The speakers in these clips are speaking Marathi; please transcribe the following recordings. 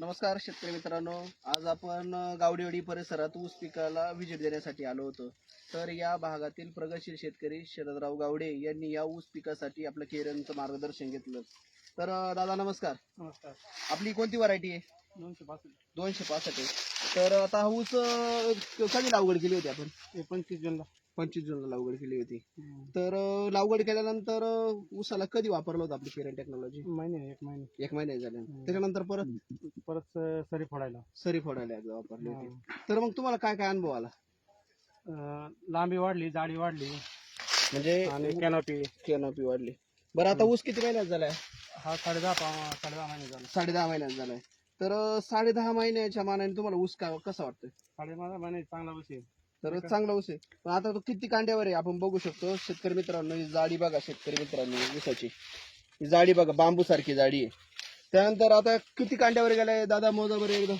नमस्कार शेतकरी मित्रांनो. आज आपण गावडेवाडी परिसरात ऊस पिकाला व्हिजिट देण्यासाठी आलो होतो. तर या भागातील प्रगतशील शेतकरी शरदराव गावडे यांनी या ऊस पिकासाठी आपलं केरनचं मार्गदर्शन घेतलं. तर दादा नमस्कार. नमस्कार. आपली कोणती व्हरायटी आहे? दोनशे पासष्ट. दोनशे पासष्ट आहे. तर आता ऊस कधी लागवड केली होती आपण? पंचवीस जूनला. पंचवीस जूनला लागवड केली होती. तर अ, लागवड केल्यानंतर अ, ऊसाला कधी वापरलं होतं आपली केरन टेक्नॉलॉजी महिने एक महिने. एक महिने झाले. हम्म. त्याच्यानंतर परत? परत सरी फोडायला. सरी फोडायला एकदा वापरली होती. तर मग तुम्हाला काय काय अनुभव आला? अं, लांबी वाढली जाडी वाढली. म्हणजे आणि कॅनॉपी कॅनॉपी वाढली. बरं आता ऊस किती महिन्यात झालाय? हा साडे दहा पा- साडे दहा महिने झाला. साडे दहा महिन्यात झालाय. तर साडे दहा महिन्याच्या मानाने तुम्हाला ऊस काय कसा वाटतोय? साडे दहा महिने चांगला बसेल तर चांगला ऊस आहे. पण आता तो किती कांड्यावर आहे आपण बघू शकतो. शेतकरी मित्रांनो ही जाडी बघा शेतकरी मित्रांनो ऊसाची. ही जाडी बघा बांबू सारखी जाडी आहे. त्यानंतर आता किती कांड्यावर गेलाय दादा मोजा बरं एकदा?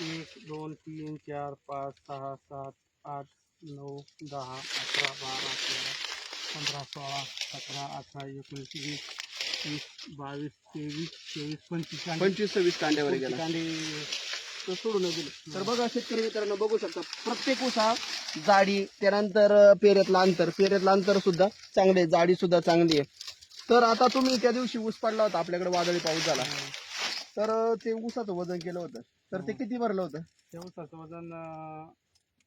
एक दोन तीन चार पाच सहा सात आठ नऊ दहा अकरा बारा तेरा पंधरा सोळा सतरा अठरा एकोणीस वीस वीस बावीस तेवीस चोवीस पंचवीस. पंचवीस सव्वीस कांड्यावर गेला. कांडे. सोडून दिलं. तर बघा शेतकरी मित्रांनो बघू शकता प्रत्येक ऊस हा जाडी त्यानंतर पेरेतलं अंतर. पेरेतलं अंतर सुद्धा चांगले जाडी सुद्धा चांगली आहे. तर आता तुम्ही त्या दिवशी ऊस पडला होता आपल्याकडे वादळी पाऊस झाला. तर ते ऊसाचं वजन केलं होतं. तर ते किती भरलं होतं? त्या ऊसाचं वजन अं,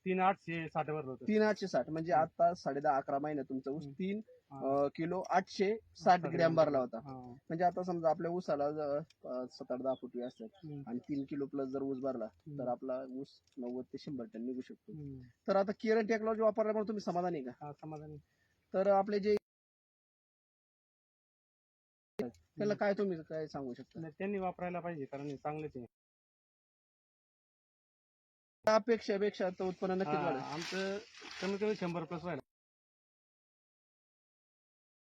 तीन आठशे साठ वर होतं तीन आठशे साठ म्हणजे आता साडे दहा अकरा महिन्यात तुमचा ऊस. तीन हा. अं, किलो आठशे साठ ग्रॅम भरला होता हा. म्हणजे आता समजा आपल्या ऊसाला जवळ, अं, सात आठ दहा फुटवी असतात हम्म. आणि तीन किलो प्लस जर ऊस भरला तर. आपला ऊस नव्वद ते शंभर टन निघू शकतो हम्म. तर आता केरन टेक्नॉलॉजी वापरल्यामुळे तुम्ही समाधानी आहे का हा, समाधानी तर आपले जे त्याला काय तुम्ही काय सांगू शकता नाही, त्यांनी वापरायला पाहिजे कारण हे चांगलेच आहे त्यापेक्षा पेक्षा तर उत्पन्न नक्कीच हा, वाढेल. आमचं कमीत कमी शंभर प्लस व्हायला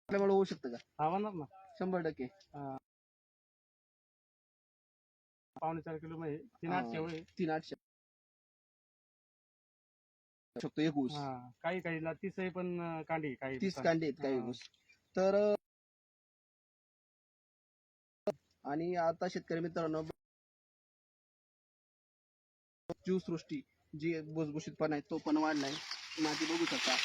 आपल्यामुळे होऊ शकतं का? आव्हानार ना. शंभर टक्के. पावणे चार किलो मध्ये तीन हा. आठशे तीन आठशे. शकतो एक ऊस. हा काही काहीला तीसही पण अं, कांडी काही तीस. कांडे आहेत काही हा. ऊस. तर आणि आता शेतकरी मित्रांनो जीवसृष्टी जी भुसभुशीतपणा आहे तो पण वाढलाय. माती बघू शकता.